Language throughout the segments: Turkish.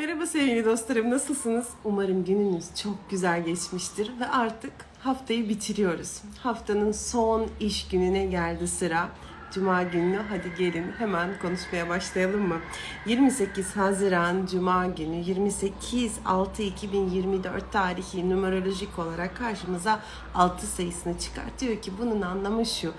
Merhaba sevgili dostlarım, nasılsınız? Umarım gününüz çok güzel geçmiştir ve artık haftayı bitiriyoruz. Haftanın son iş gününe geldi sıra. Cuma günü hadi gelin hemen konuşmaya başlayalım mı? 28 Haziran Cuma günü 28 6 2024 tarihi numerolojik olarak karşımıza 6 sayısını çıkartıyor ki bunun anlamı şu.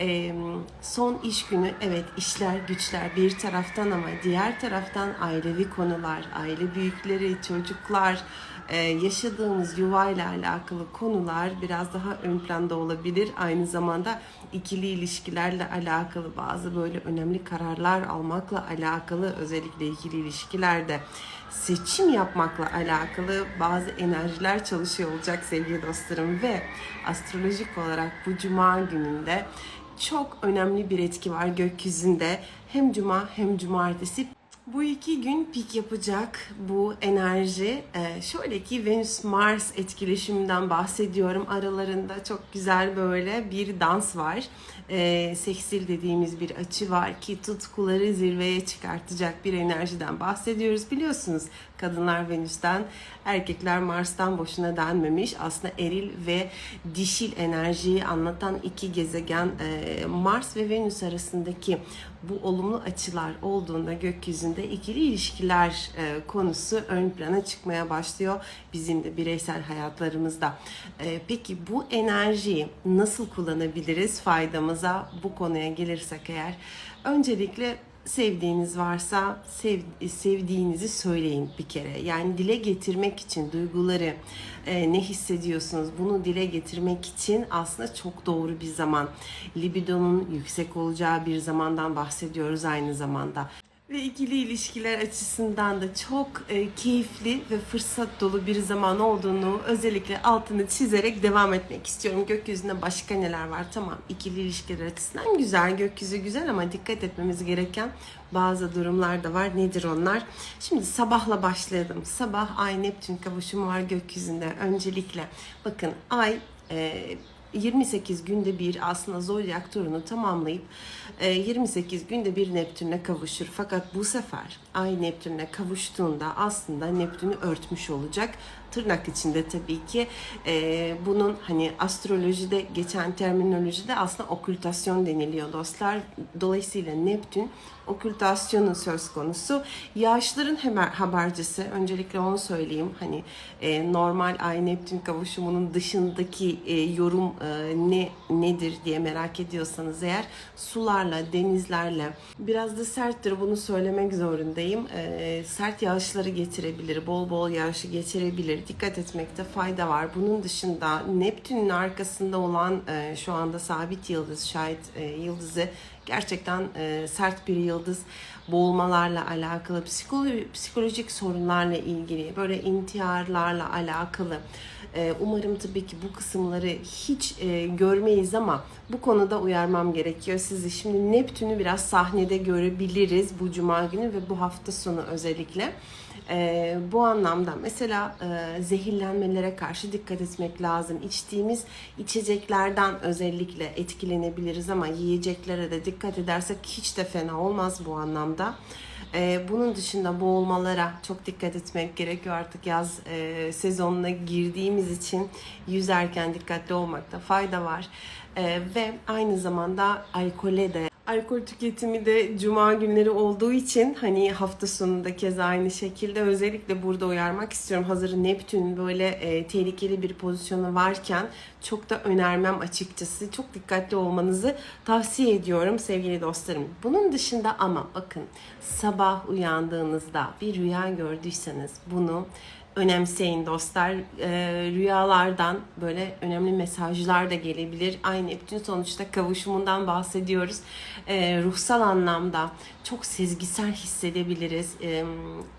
Ee, son iş günü evet işler güçler bir taraftan ama diğer taraftan ailevi konular, aile büyükleri, çocuklar, e, yaşadığımız yuvayla alakalı konular biraz daha ön planda olabilir. Aynı zamanda ikili ilişkilerle alakalı bazı böyle önemli kararlar almakla alakalı özellikle ikili ilişkilerde seçim yapmakla alakalı bazı enerjiler çalışıyor olacak sevgili dostlarım ve astrolojik olarak bu cuma gününde çok önemli bir etki var gökyüzünde. Hem cuma hem cumartesi bu iki gün pik yapacak bu enerji. Ee, şöyle ki Venüs-Mars etkileşiminden bahsediyorum. Aralarında çok güzel böyle bir dans var. Ee, seksil dediğimiz bir açı var ki tutkuları zirveye çıkartacak bir enerjiden bahsediyoruz. Biliyorsunuz kadınlar Venüs'ten, erkekler Mars'tan boşuna denmemiş. Aslında eril ve dişil enerjiyi anlatan iki gezegen e, Mars ve Venüs arasındaki bu olumlu açılar olduğunda gökyüzünde ikili ilişkiler e, konusu ön plana çıkmaya başlıyor bizim de bireysel hayatlarımızda. E, peki bu enerjiyi nasıl kullanabiliriz faydamıza bu konuya gelirsek eğer öncelikle sevdiğiniz varsa sev, sevdiğinizi söyleyin bir kere. Yani dile getirmek için duyguları e, ne hissediyorsunuz bunu dile getirmek için aslında çok doğru bir zaman. Libidonun yüksek olacağı bir zamandan bahsediyoruz aynı zamanda. Ve ikili ilişkiler açısından da çok e, keyifli ve fırsat dolu bir zaman olduğunu özellikle altını çizerek devam etmek istiyorum. Gökyüzünde başka neler var? Tamam ikili ilişkiler açısından güzel, gökyüzü güzel ama dikkat etmemiz gereken bazı durumlar da var. Nedir onlar? Şimdi sabahla başlayalım. Sabah Ay Neptün kavuşumu var gökyüzünde. Öncelikle bakın Ay e, 28 günde bir aslında zodyak turunu tamamlayıp e, 28 günde bir Neptün'le kavuşur. Fakat bu sefer Ay Neptün'le kavuştuğunda aslında Neptün'ü örtmüş olacak. Tırnak içinde tabii ki e, bunun hani astrolojide geçen terminolojide aslında okültasyon deniliyor dostlar. Dolayısıyla Neptün okültasyonu söz konusu. Yağışların hemen habercisi. Öncelikle onu söyleyeyim. Hani e, normal Ay Neptün kavuşumunun dışındaki e, yorum e, ne nedir diye merak ediyorsanız eğer sularla, denizlerle biraz da serttir bunu söylemek zorundayım. E, sert yağışları getirebilir, bol bol yağışı getirebilir. Dikkat etmekte fayda var. Bunun dışında Neptün'ün arkasında olan e, şu anda sabit yıldız, şahit e, yıldızı gerçekten e, sert bir yıldız boğulmalarla alakalı psikolo- psikolojik sorunlarla ilgili böyle intiharlarla alakalı e, umarım tabii ki bu kısımları hiç e, görmeyiz ama bu konuda uyarmam gerekiyor sizi şimdi Neptün'ü biraz sahnede görebiliriz bu cuma günü ve bu hafta sonu özellikle e, bu anlamda mesela e, zehirlenmelere karşı dikkat etmek lazım. İçtiğimiz içeceklerden özellikle etkilenebiliriz ama yiyeceklere de dikkat edersek hiç de fena olmaz bu anlamda. E, bunun dışında boğulmalara çok dikkat etmek gerekiyor artık yaz e, sezonuna girdiğimiz için yüzerken dikkatli olmakta fayda var. E, ve aynı zamanda alkole de Alkol tüketimi de cuma günleri olduğu için hani hafta sonunda keza aynı şekilde özellikle burada uyarmak istiyorum. Hazır Neptün böyle e, tehlikeli bir pozisyonu varken çok da önermem açıkçası. Çok dikkatli olmanızı tavsiye ediyorum sevgili dostlarım. Bunun dışında ama bakın sabah uyandığınızda bir rüya gördüyseniz bunu önemseyin dostlar. Ee, rüyalardan böyle önemli mesajlar da gelebilir. Ay Neptün sonuçta kavuşumundan bahsediyoruz. Ee, ruhsal anlamda çok sezgisel hissedebiliriz. Ee,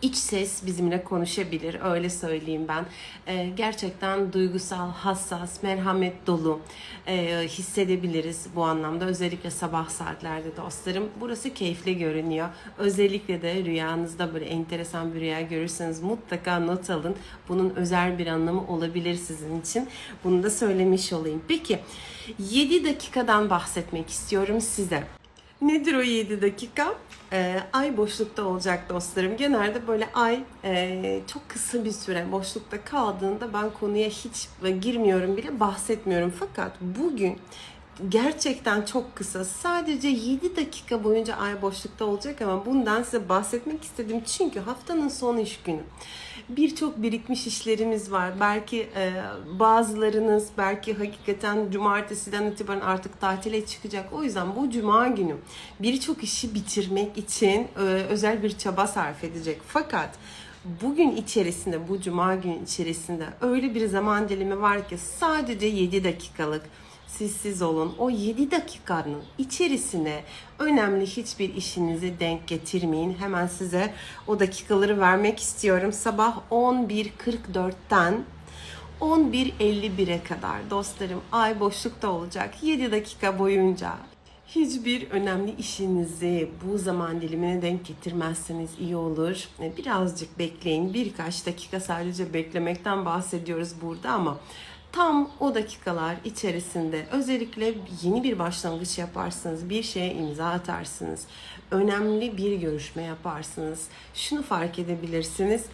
iç ses bizimle konuşabilir. Öyle söyleyeyim ben. Ee, gerçekten duygusal, hassas, merhamet dolu e, hissedebiliriz bu anlamda. Özellikle sabah saatlerde dostlarım. Burası keyifli görünüyor. Özellikle de rüyanızda böyle enteresan bir rüya görürseniz mutlaka not alın. Bunun özel bir anlamı olabilir sizin için. Bunu da söylemiş olayım. Peki 7 dakikadan bahsetmek istiyorum size. Nedir o 7 dakika? Ee, ay boşlukta olacak dostlarım. Genelde böyle ay e, çok kısa bir süre boşlukta kaldığında ben konuya hiç girmiyorum bile bahsetmiyorum. Fakat bugün gerçekten çok kısa. Sadece 7 dakika boyunca ay boşlukta olacak ama bundan size bahsetmek istedim. Çünkü haftanın son iş günü. Birçok birikmiş işlerimiz var. Belki e, bazılarınız belki hakikaten cumartesiden itibaren artık tatile çıkacak. O yüzden bu cuma günü birçok işi bitirmek için e, özel bir çaba sarf edecek. Fakat bugün içerisinde, bu cuma günü içerisinde öyle bir zaman dilimi var ki sadece 7 dakikalık sessiz olun. O 7 dakikanın içerisine önemli hiçbir işinizi denk getirmeyin. Hemen size o dakikaları vermek istiyorum. Sabah 11.44'ten 11.51'e kadar dostlarım ay boşlukta olacak 7 dakika boyunca Hiçbir önemli işinizi bu zaman dilimine denk getirmezseniz iyi olur. Birazcık bekleyin. Birkaç dakika sadece beklemekten bahsediyoruz burada ama tam o dakikalar içerisinde özellikle yeni bir başlangıç yaparsınız, bir şeye imza atarsınız, önemli bir görüşme yaparsınız. Şunu fark edebilirsiniz.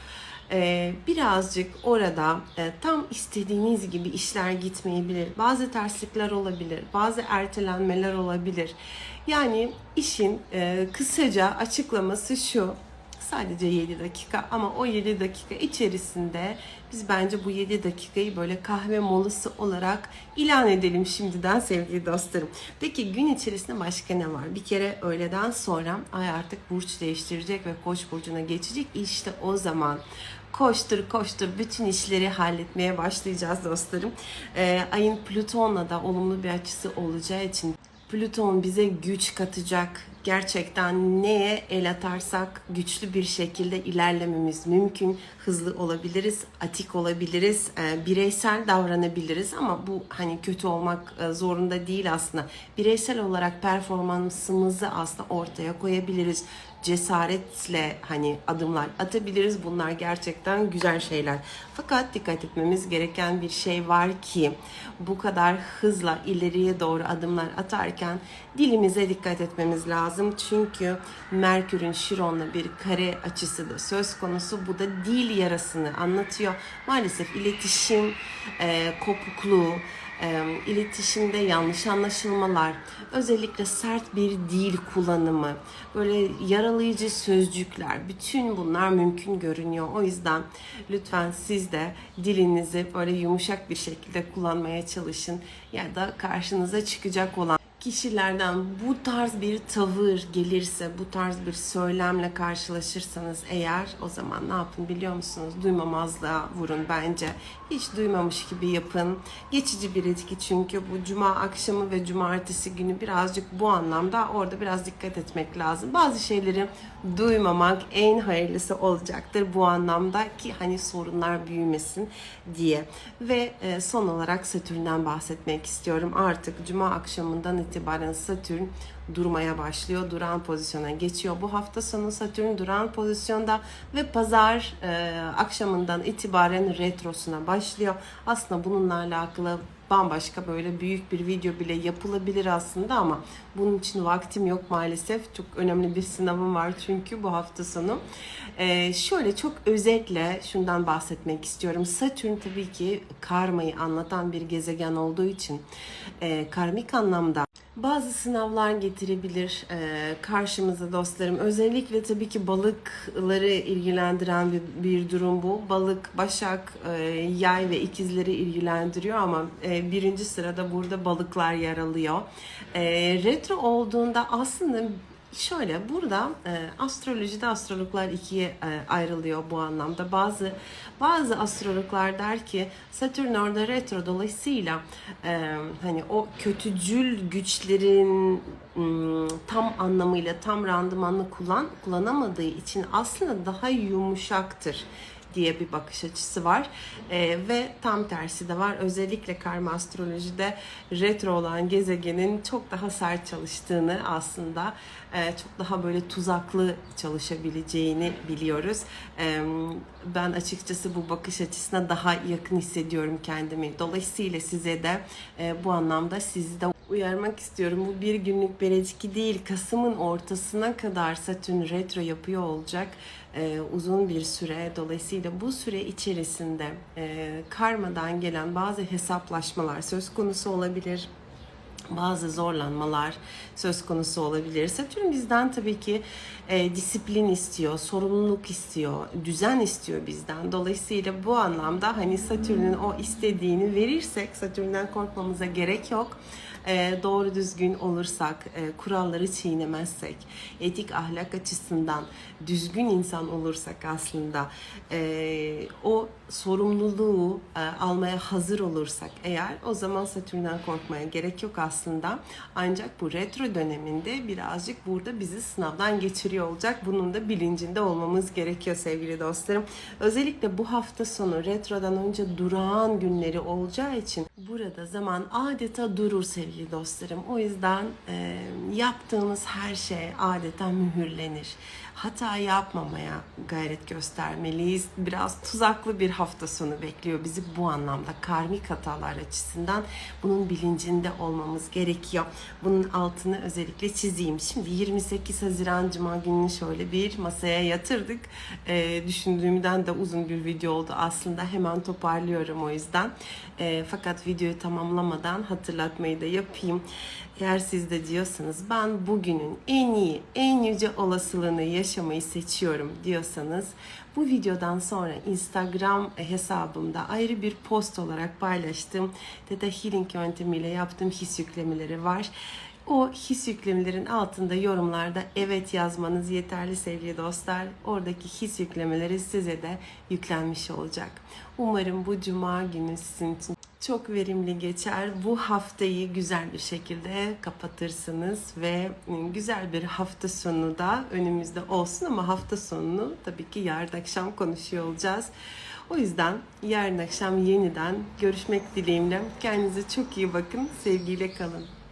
Ee, birazcık orada e, tam istediğiniz gibi işler gitmeyebilir. Bazı terslikler olabilir, bazı ertelenmeler olabilir. Yani işin e, kısaca açıklaması şu. Sadece 7 dakika ama o 7 dakika içerisinde biz bence bu 7 dakikayı böyle kahve molası olarak ilan edelim şimdiden sevgili dostlarım. Peki gün içerisinde başka ne var? Bir kere öğleden sonra ay artık burç değiştirecek ve koç burcuna geçecek. İşte o zaman koştur koştur bütün işleri halletmeye başlayacağız dostlarım. Ee, ayın Plüton'la da olumlu bir açısı olacağı için Plüton bize güç katacak. Gerçekten neye el atarsak güçlü bir şekilde ilerlememiz mümkün. Hızlı olabiliriz, atik olabiliriz, e, bireysel davranabiliriz ama bu hani kötü olmak e, zorunda değil aslında. Bireysel olarak performansımızı aslında ortaya koyabiliriz cesaretle hani adımlar atabiliriz. Bunlar gerçekten güzel şeyler. Fakat dikkat etmemiz gereken bir şey var ki bu kadar hızla ileriye doğru adımlar atarken dilimize dikkat etmemiz lazım. Çünkü Merkür'ün Şiron'la bir kare açısı da söz konusu. Bu da dil yarasını anlatıyor. Maalesef iletişim e, kopukluğu, iletişimde yanlış anlaşılmalar, özellikle sert bir dil kullanımı, böyle yaralayıcı sözcükler, bütün bunlar mümkün görünüyor. O yüzden lütfen siz de dilinizi böyle yumuşak bir şekilde kullanmaya çalışın ya da karşınıza çıkacak olan kişilerden bu tarz bir tavır gelirse, bu tarz bir söylemle karşılaşırsanız eğer o zaman ne yapın biliyor musunuz? Duymamazlığa vurun bence. Hiç duymamış gibi yapın. Geçici bir etki çünkü bu cuma akşamı ve cumartesi günü birazcık bu anlamda orada biraz dikkat etmek lazım. Bazı şeyleri duymamak en hayırlısı olacaktır bu anlamda ki hani sorunlar büyümesin diye. Ve e, son olarak Satürn'den bahsetmek istiyorum. Artık cuma akşamından itibaren Satürn durmaya başlıyor. Duran pozisyona geçiyor. Bu hafta sonu Satürn duran pozisyonda ve pazar e, akşamından itibaren retrosuna başlıyor. Aslında bununla alakalı bambaşka böyle büyük bir video bile yapılabilir aslında ama bunun için vaktim yok maalesef. Çok önemli bir sınavım var çünkü bu hafta sonu. Ee, şöyle çok özetle şundan bahsetmek istiyorum. Satürn tabii ki karmayı anlatan bir gezegen olduğu için e, karmik anlamda bazı sınavlar getirebilir e, karşımıza dostlarım. Özellikle tabii ki balıkları ilgilendiren bir, durum bu. Balık, başak, e, yay ve ikizleri ilgilendiriyor ama e, birinci sırada burada balıklar yer alıyor. Retro olduğunda aslında Şöyle burada e, astrolojide astrologlar ikiye e, ayrılıyor bu anlamda. Bazı bazı astrologlar der ki Satürn orada retro dolayısıyla e, hani o kötücül güçlerin tam anlamıyla tam randımanlı kullan kullanamadığı için aslında daha yumuşaktır diye bir bakış açısı var. E, ve tam tersi de var. Özellikle karma astrolojide retro olan gezegenin çok daha sert çalıştığını aslında e, çok daha böyle tuzaklı çalışabileceğini biliyoruz. E, ben açıkçası bu bakış açısına daha yakın hissediyorum kendimi. Dolayısıyla size de e, bu anlamda sizi de uyarmak istiyorum. Bu bir günlük beretki değil. Kasım'ın ortasına kadar Satürn retro yapıyor olacak. Ee, uzun bir süre. Dolayısıyla bu süre içerisinde e, karmadan gelen bazı hesaplaşmalar söz konusu olabilir bazı zorlanmalar söz konusu olabilir. Satürn bizden tabii ki e, disiplin istiyor, sorumluluk istiyor, düzen istiyor bizden. Dolayısıyla bu anlamda hani Satürn'ün o istediğini verirsek Satürn'den korkmamıza gerek yok. E, doğru düzgün olursak, e, kuralları çiğnemezsek, etik ahlak açısından düzgün insan olursak aslında e, o sorumluluğu e, almaya hazır olursak eğer o zaman Satürn'den korkmaya gerek yok aslında. Ancak bu retro döneminde birazcık burada bizi sınavdan geçiriyor olacak. Bunun da bilincinde olmamız gerekiyor sevgili dostlarım. Özellikle bu hafta sonu retrodan önce durağan günleri olacağı için burada zaman adeta durur sevgili dostlarım. O yüzden e, yaptığımız her şey adeta mühürlenir. Hata yapmamaya gayret göstermeliyiz. Biraz tuzaklı bir hafta sonu bekliyor bizi bu anlamda. Karmik hatalar açısından bunun bilincinde olmamız gerekiyor. Bunun altını özellikle çizeyim. Şimdi 28 Haziran Cuma gününü şöyle bir masaya yatırdık. Ee, düşündüğümden de uzun bir video oldu aslında. Hemen toparlıyorum o yüzden. Ee, fakat videoyu tamamlamadan hatırlatmayı da yapayım. Eğer siz de diyorsanız ben bugünün en iyi, en yüce olasılığını yaşamayı seçiyorum diyorsanız bu videodan sonra Instagram hesabımda ayrı bir post olarak paylaştığım Theta Healing yöntemiyle yaptığım his yüklemeleri var. O his yüklemelerin altında yorumlarda evet yazmanız yeterli sevgili dostlar. Oradaki his yüklemeleri size de yüklenmiş olacak. Umarım bu cuma günü sizin için çok verimli geçer. Bu haftayı güzel bir şekilde kapatırsınız ve güzel bir hafta sonu da önümüzde olsun ama hafta sonunu tabii ki yarın akşam konuşuyor olacağız. O yüzden yarın akşam yeniden görüşmek dileğimle. Kendinize çok iyi bakın. Sevgiyle kalın.